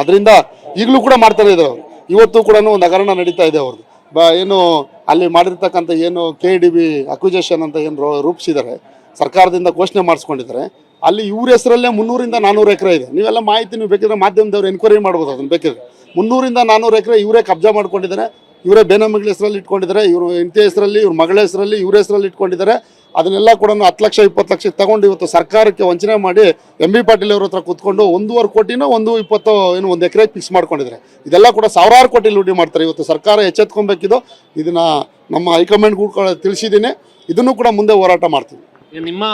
ಅದರಿಂದ ಈಗಲೂ ಕೂಡ ಮಾಡ್ತಾರೆ ಅವರು ಇವತ್ತು ಕೂಡ ಒಂದು ಹಗರಣ ನಡೀತಾ ಇದೆ ಅವ್ರದ್ದು. ಬ, ಏನು ಅಲ್ಲಿ ಮಾಡಿರ್ತಕ್ಕಂಥ ಏನು ಕೆ ಡಿ ಬಿ ಅಕ್ವಿಜೇಷನ್ ಅಂತ ಏನು ರೂಪಿಸಿದ್ದಾರೆ, ಸರ್ಕಾರದಿಂದ ಘೋಷಣೆ ಮಾಡಿಸ್ಕೊಂಡಿದ್ದಾರೆ, ಅಲ್ಲಿ ಇವ್ರ ಹೆಸರಲ್ಲೇ ಮುನ್ನೂರಿಂದ ನಾನ್ನೂರು ಎಕರೆ ಇದೆ. ನೀವೆಲ್ಲ ಮಾಹಿತಿ ನೀವು ಬೇಕಿದ್ರೆ ಮಾಧ್ಯಮದವ್ರು ಎನ್ಕ್ವೈರಿ ಮಾಡ್ಬೋದು ಅದನ್ನ ಬೇಕಿದ್ರೆ. ಮುನ್ನೂರಿಂದ ನಾನ್ನೂರು ಎಕರೆ ಇವರೇ ಕಬ್ಜಾ ಮಾಡ್ಕೊಂಡಿದ್ದಾರೆ ಇವರೇ ಬೇನಮ್ಮಿಗಳ ಹೆಸರಲ್ಲಿ ಇಟ್ಕೊಂಡಿದ್ದಾರೆ ಇವರು ಹೆಂಡತಿ ಹೆಸರಲ್ಲಿ ಇವ್ರ ಮಗಳ ಹೆಸರಲ್ಲಿ ಇವ್ರ ಹೆಸರಲ್ಲಿ ಇಟ್ಕೊಂಡಿದ್ದಾರೆ. ಅದನ್ನೆಲ್ಲ ಕೂಡ ಹತ್ತು ಲಕ್ಷ ಇಪ್ಪತ್ತು ಲಕ್ಷ ತಗೊಂಡು ಇವತ್ತು ಸರ್ಕಾರಕ್ಕೆ ವಂಚನೆ ಮಾಡಿ ಎಂ ಬಿ ಪಾಟೀಲ್ ಅವ್ರ ಹತ್ರ ಕೂತ್ಕೊಂಡು ಒಂದೂವರೆ ಕೋಟಿನೋ ಒಂದು ಇಪ್ಪತ್ತು ಏನು ಒಂದು ಎಕರೆ ಫಿಕ್ಸ್ ಮಾಡ್ಕೊಂಡಿದ್ದಾರೆ. ಇದೆಲ್ಲ ಕೂಡ ಸಾವಿರಾರು ಕೋಟಿ ಲೂಟಿ ಮಾಡ್ತಾರೆ. ಇವತ್ತು ಸರ್ಕಾರ ಎಚ್ಚೆತ್ಕೊಬೇಕಿದ್ದು ಇದನ್ನ ನಮ್ಮ ಹೈಕಮಾಂಡ್ ಕೂಡ ತಿಳಿಸಿದ್ದೀನಿ. ಇದನ್ನು ಕೂಡ ಮುಂದೆ ಹೋರಾಟ ಮಾಡ್ತೀವಿ. ನಿಮ್ಮ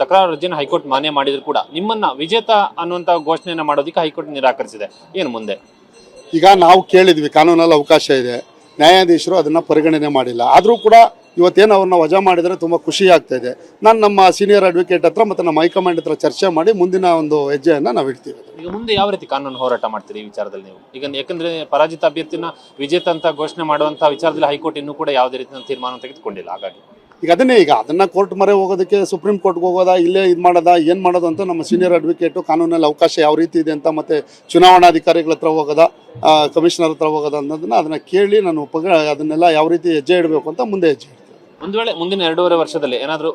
ತಕರಾರು ಅರ್ಜಿನ ಹೈಕೋರ್ಟ್ ಮಾನ್ಯ ಮಾಡಿದ್ರು ಕೂಡ ನಿಮ್ಮನ್ನ ವಿಜೇತ ಅನ್ನುವಂತ ಘೋಷಣೆಯನ್ನು ಮಾಡೋದಕ್ಕೆ ಹೈಕೋರ್ಟ್ ನಿರಾಕರಿಸಿದೆ. ಏನು ಮುಂದೆ? ಈಗ ನಾವು ಕೇಳಿದ್ವಿ ಕಾನೂನಲ್ಲಿ ಅವಕಾಶ ಇದೆ. ನ್ಯಾಯಾಧೀಶರು ಅದನ್ನು ಪರಿಗಣನೆ ಮಾಡಿಲ್ಲ. ಆದರೂ ಕೂಡ ಇವತ್ತೇನು ಅವ್ರನ್ನ ವಜಾ ಮಾಡಿದರೆ ತುಂಬ ಖುಷಿ ಆಗ್ತಾ ಇದೆ. ನಾನು ನಮ್ಮ ಸೀನಿಯರ್ ಅಡ್ವೊಕೇಟ್ ಹತ್ರ ಮತ್ತು ನಮ್ಮ ಹೈಕಮಾಂಡ್ ಹತ್ರ ಚರ್ಚೆ ಮಾಡಿ ಮುಂದಿನ ಒಂದು ಹೆಜ್ಜೆಯನ್ನು ನಾವು ಇಡ್ತೀವಿ. ಈಗ ಮುಂದೆ ಯಾವ ರೀತಿ ಕಾನೂನು ಹೋರಾಟ ಮಾಡ್ತೀರಿ ಈ ವಿಚಾರದಲ್ಲಿ ನೀವು? ಈಗ ಯಾಕಂದ್ರೆ ಪರಾಜಿತ ಅಭ್ಯರ್ಥಿನ ವಿಜೇತ ಅಂತ ಘೋಷಣೆ ಮಾಡುವಂಥ ವಿಚಾರದಲ್ಲಿ ಹೈಕೋರ್ಟ್ ಇನ್ನೂ ಕೂಡ ಯಾವುದೇ ರೀತಿಯ ತೀರ್ಮಾನ ತೆಗೆದುಕೊಂಡಿಲ್ಲ, ಹಾಗಾಗಿ. ಈಗ ಅದನ್ನೇ ಈಗ, ಅದನ್ನ ಕೋರ್ಟ್ ಮರೆ ಹೋಗೋದಕ್ಕೆ ಸುಪ್ರೀಂ ಕೋರ್ಟ್ಗೆ ಹೋಗೋದಾ, ಇಲ್ಲೇ ಇದು ಮಾಡೋದಾ, ಏನು ಮಾಡೋದು ಅಂತ ನಮ್ಮ ಸೀನಿಯರ್ ಅಡ್ವೊಕೇಟು ಕಾನೂನಲ್ಲಿ ಅವಕಾಶ ಯಾವ ರೀತಿ ಇದೆ ಅಂತ ಮತ್ತೆ ಚುನಾವಣಾಧಿಕಾರಿಗಳ ಹತ್ರ ಹೋಗೋದಾ ಕಮಿಷನರ್ ಹತ್ರ ಹೋಗೋದಾ ಅನ್ನೋದನ್ನ ಅದನ್ನ ಕೇಳಿ ನಾನು ಪಗ ಅದನ್ನೆಲ್ಲ ಯಾವ ರೀತಿ ಹೆಜ್ಜೆ ಇಡಬೇಕು ಅಂತ ಮುಂದೆ ಹೆಜ್ಜೆ ಒಂದು ವೇಳೆ ಮುಂದಿನ ಎರಡೂವರೆ ವರ್ಷದಲ್ಲಿ ಏನಾದರೂ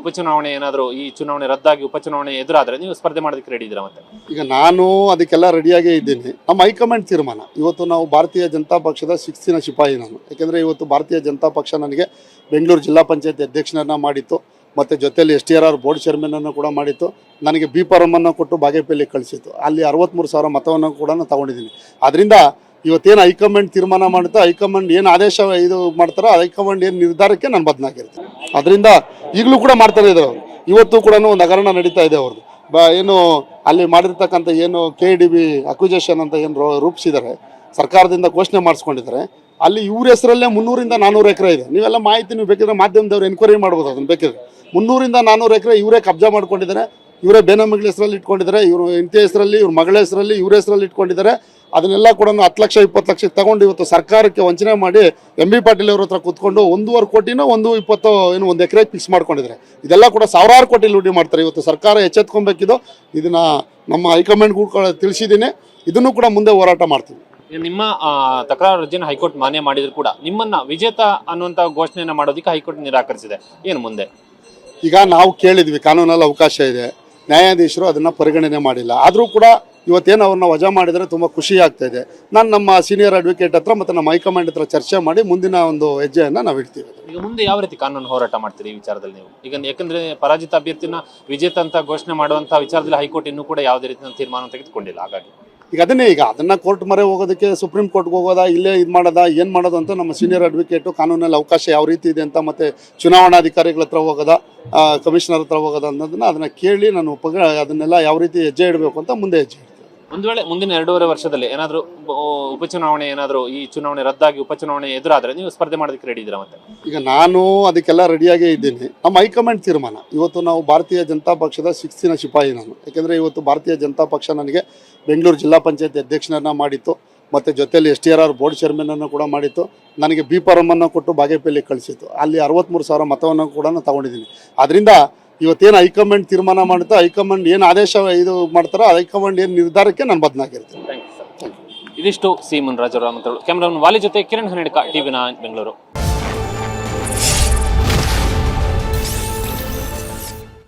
ಉಪಚುನಾವಣೆ ಏನಾದರೂ ಈ ಚುನಾವಣೆ ರದ್ದಾಗಿ ಉಪಚುನಾವಣೆ ಎದುರಾದರೆ ನೀವು ಸ್ಪರ್ಧೆ ಮಾಡೋದಕ್ಕೆ ರೆಡಿ ಇದ್ದೀರಾ ಮತ್ತೆ? ಈಗ ನಾನು ಅದಕ್ಕೆಲ್ಲ ರೆಡಿಯಾಗೇ ಇದ್ದೀನಿ. ನಮ್ಮ ಹೈಕಮಾಂಡ್ ತೀರ್ಮಾನ. ಇವತ್ತು ನಾವು ಭಾರತೀಯ ಜನತಾ ಪಕ್ಷದ ಶಿಸ್ತಿನ ಶಿಪಾಯಿ ನಾನು. ಯಾಕೆಂದರೆ ಇವತ್ತು ಭಾರತೀಯ ಜನತಾ ಪಕ್ಷ ನನಗೆ ಬೆಂಗಳೂರು ಜಿಲ್ಲಾ ಪಂಚಾಯತ್ ಅಧ್ಯಕ್ಷನನ್ನು ಮಾಡಿತ್ತು. ಮತ್ತು ಜೊತೆಯಲ್ಲಿ S T R R board ಚೇರ್ಮನನ್ನು ಕೂಡ ಮಾಡಿತ್ತು. ನನಗೆ ಬಿ ಫಾರಮನ್ನು ಕೊಟ್ಟು ಬಾಗೇಪಲ್ಲಿ ಕಳಿಸಿತ್ತು. ಅಲ್ಲಿ ಅರವತ್ತ್ಮೂರು ಸಾವಿರ ಮತವನ್ನು ಕೂಡ ನಾನು ತಗೊಂಡಿದ್ದೀನಿ. ಅದರಿಂದ ಇವತ್ತೇನು ಹೈಕಮಾಂಡ್ ತೀರ್ಮಾನ ಮಾಡುತ್ತೋ, ಹೈಕಮಾಂಡ್ ಏನು ಆದೇಶ ಇದು ಮಾಡ್ತಾರೋ ಹೈಕಮಾಂಡ್ ಏನು ನಿರ್ಧಾರಕ್ಕೆ ನಾನು ಬದನಾಗಿರ್ತೀನಿ. ಅದರಿಂದ ಈಗಲೂ ಕೂಡ ಮಾಡ್ತಾನೆ ಇದ್ದಾರೆ ಇವತ್ತು ಕೂಡ ಒಂದು ಹಗರಣ ನಡೀತಾ ಇದೆ ಅವ್ರದ್ದು. ಬ ಏನು ಅಲ್ಲಿ ಮಾಡಿರ್ತಕ್ಕಂಥ ಏನು ಕೆ ಡಿ ಬಿ ಅಕ್ವಿಜೇಷನ್ ಅಂತ ಏನು ರೂಪಿಸಿದ್ದಾರೆ, ಸರ್ಕಾರದಿಂದ ಘೋಷಣೆ ಮಾಡಿಸ್ಕೊಂಡಿದ್ದಾರೆ, ಅಲ್ಲಿ ಇವ್ರ ಹೆಸರಲ್ಲೇ ಮುನ್ನೂರಿಂದ ನಾನ್ನೂರು ಎಕರೆ ಇದೆ. ನೀವೆಲ್ಲ ಮಾಹಿತಿ ನೀವು ಬೇಕಿದ್ರೆ ಮಾಧ್ಯಮದವ್ರು ಎನ್ಕ್ವೈರಿ ಮಾಡ್ಬೋದು ಅದನ್ನ ಬೇಕಿದ್ರೆ. ಮುನ್ನೂರಿಂದ ನಾನ್ನೂರು ಎಕರೆ ಇವರೇ ಕಬ್ಜಾ ಮಾಡ್ಕೊಂಡಿದ್ದಾರೆ ಇವರೇ ಮಗಳ ಹೆಸರಲ್ಲಿ ಇಟ್ಕೊಂಡಿದ್ದಾರೆ ಇವರು ಹೆಂಡತಿ ಹೆಸರಲ್ಲಿ ಇವ್ರ ಮಗಳ ಹೆಸರಲ್ಲಿ ಇವ್ರ ಹೆಸರಲ್ಲಿ ಇಟ್ಕೊಂಡಿದ್ದಾರೆ. ಅದನ್ನೆಲ್ಲ ಕೂಡ ಹತ್ತು ಲಕ್ಷ ಇಪ್ಪತ್ತು ಲಕ್ಷ ತಗೊಂಡು ಇವತ್ತು ಸರ್ಕಾರಕ್ಕೆ ವಂಚನೆ ಮಾಡಿ ಎಂ ಬಿ ಪಾಟೀಲ್ ಅವ್ರ ಹತ್ರ ಕೂತ್ಕೊಂಡು ಒಂದೂವರೆ ಕೋಟಿನೋ ಒಂದು ಇಪ್ಪತ್ತು ಏನು ಒಂದು ಎಕರೆ ಫಿಕ್ಸ್ ಮಾಡ್ಕೊಂಡಿದ್ದಾರೆ. ಇದೆಲ್ಲ ಕೂಡ ಸಾವಿರಾರು ಕೋಟಿ ಲೂಟಿ ಮಾಡ್ತಾರೆ. ಇವತ್ತು ಸರ್ಕಾರ ಎಚ್ಚೆತ್ಕೊಬೇಕಿದ್ದು ಇದನ್ನ ನಮ್ಮ ಹೈಕಮಾಂಡ್ ಕೂಡ ತಿಳಿಸಿದ್ದೀನಿ. ಇದನ್ನು ಕೂಡ ಮುಂದೆ ಹೋರಾಟ ಮಾಡ್ತೀವಿ. ನಿಮ್ಮ ತಕರಾರು ಅರ್ಜಿನ ಹೈಕೋರ್ಟ್ ಮಾನ್ಯ ಮಾಡಿದ್ರು ಕೂಡ ನಿಮ್ಮನ್ನ ವಿಜೇತ ಅನ್ನುವಂತ ಘೋಷಣೆಯನ್ನು ಮಾಡೋದಕ್ಕೆ ಹೈಕೋರ್ಟ್ ನಿರಾಕರಿಸಿದೆ. ಏನು ಮುಂದೆ? ಈಗ ನಾವು ಕೇಳಿದ್ವಿ ಕಾನೂನಲ್ಲಿ ಅವಕಾಶ ಇದೆ. ನ್ಯಾಯಾಧೀಶರು ಅದನ್ನ ಪರಿಗಣನೆ ಮಾಡಿಲ್ಲ. ಆದರೂ ಕೂಡ ಇವತ್ತೇನು ಅವ್ರನ್ನ ವಜಾ ಮಾಡಿದರೆ ತುಂಬ ಖುಷಿ ಆಗ್ತಾ ನಾನು ನಮ್ಮ ಸೀನಿಯರ್ ಅಡ್ವೊಕೇಟ್ ಹತ್ರ ಮತ್ತು ನಮ್ಮ ಹೈಕಮಾಂಡ್ ಹತ್ರ ಚರ್ಚೆ ಮಾಡಿ ಮುಂದಿನ ಒಂದು ಹೆಜ್ಜೆಯನ್ನು ನಾವು ಇಡ್ತೀವಿ. ಈಗ ಮುಂದೆ ಯಾವ ರೀತಿ ಕಾನೂನು ಹೋರಾಟ ಮಾಡ್ತೀರಿ ಈ ವಿಚಾರದಲ್ಲಿ ನೀವು? ಈಗ ಯಾಕಂದ್ರೆ ಪರಾಜಿತ ಅಭ್ಯರ್ಥಿನ ವಿಜೇತ ಅಂತ ಘೋಷಣೆ ಮಾಡುವಂತ ವಿಚಾರದಲ್ಲಿ ಹೈಕೋರ್ಟ್ ಇನ್ನೂ ಕೂಡ ಯಾವುದೇ ರೀತಿಯ ತೀರ್ಮಾನ ತೆಗೆದುಕೊಂಡಿಲ್ಲ, ಹಾಗಾಗಿ. ಈಗ ಅದನ್ನೇ ಈಗ ಅದನ್ನ ಕೋರ್ಟ್ ಮರೆ ಹೋಗೋದಕ್ಕೆ ಸುಪ್ರೀಂ ಕೋರ್ಟ್ಗೆ ಹೋಗೋದಾ, ಇಲ್ಲೇ ಇದು ಮಾಡೋದಾ, ಏನು ಮಾಡೋದು ಅಂತ ನಮ್ಮ ಸೀನಿಯರ್ ಅಡ್ವೊಕೇಟು ಕಾನೂನಲ್ಲಿ ಅವಕಾಶ ಯಾವ ರೀತಿ ಇದೆ ಅಂತ ಮತ್ತೆ ಚುನಾವಣಾಧಿಕಾರಿಗಳ ಹತ್ರ ಹೋಗೋದಾ ಕಮಿಷನರ್ ಹತ್ರ ಹೋಗೋದಾ ಅನ್ನೋದನ್ನ ಅದನ್ನ ಕೇಳಿ ನಾನು ಪಗ ಅದನ್ನೆಲ್ಲ ಯಾವ ರೀತಿ ಹೆಜ್ಜೆ ಇಡಬೇಕು ಅಂತ ಮುಂದೆ ಹೆಜ್ಜೆ ಒಂದು ವೇಳೆ ಮುಂದಿನ ಎರಡೂವರೆ ವರ್ಷದಲ್ಲಿ ಏನಾದರೂ ಉಪಚುನಾವಣೆ ಏನಾದರೂ ಈ ಚುನಾವಣೆ ರದ್ದಾಗಿ ಉಪಚುನಾವಣೆ ಎದುರಾದರೆ ನೀವು ಸ್ಪರ್ಧೆ ಮಾಡೋದಕ್ಕೆ ರೆಡಿ ಇದ್ದೀರಾ ಮತ್ತೆ? ಈಗ ನಾನು ಅದಕ್ಕೆಲ್ಲ ರೆಡಿಯಾಗೇ ಇದ್ದೀನಿ. ನಮ್ಮ ಹೈಕಮಾಂಡ್ ತೀರ್ಮಾನ. ಇವತ್ತು ನಾವು ಭಾರತೀಯ ಜನತಾ ಪಕ್ಷದ ಶಿಸ್ತಿನ ಶಿಪಾಯಿ ನಾನು. ಯಾಕೆಂದರೆ ಇವತ್ತು ಭಾರತೀಯ ಜನತಾ ಪಕ್ಷ ನನಗೆ ಬೆಂಗಳೂರು ಜಿಲ್ಲಾ ಪಂಚಾಯತ್ ಅಧ್ಯಕ್ಷನನ್ನು ಮಾಡಿತ್ತು. ಮತ್ತು ಜೊತೆಯಲ್ಲಿ S T R R board ಚೇರ್ಮನನ್ನು ಕೂಡ ಮಾಡಿತ್ತು. ನನಗೆ ಬಿ ಫಾರಮನ್ನು ಕೊಟ್ಟು ಬಾಗೇಪಲ್ಲಿ ಕಳಿಸಿತ್ತು. ಅಲ್ಲಿ ಅರವತ್ತ್ಮೂರು ಸಾವಿರ ಮತವನ್ನು ಕೂಡ ನಾನು ತಗೊಂಡಿದ್ದೀನಿ. ಅದರಿಂದ ಇವತ್ತೇನು ಹೈಕಮಾಂಡ್ ತೀರ್ಮಾನ ಮಾಡುತ್ತೋ, ಹೈಕಮಾಂಡ್ ಏನು ಆದೇಶ ಇದು ಮಾಡ್ತಾರೋ ಹೈಕಮಾಂಡ್ ಏನು ನಿರ್ಧಾರಕ್ಕೆ ನಾನು ಸರ್ ಇದಿಷ್ಟು ಸಿ ಮುನ್ರಾಜ್ ಮಾತುಗಳು ಕ್ಯಾಮ್ರಾಮನ್ ವಾಲಿ ಜೊತೆ ಕಿರಣ್ ಹನ್ನೆಡ್ಕ ಟಿವಿ ಬೆಂಗಳೂರು.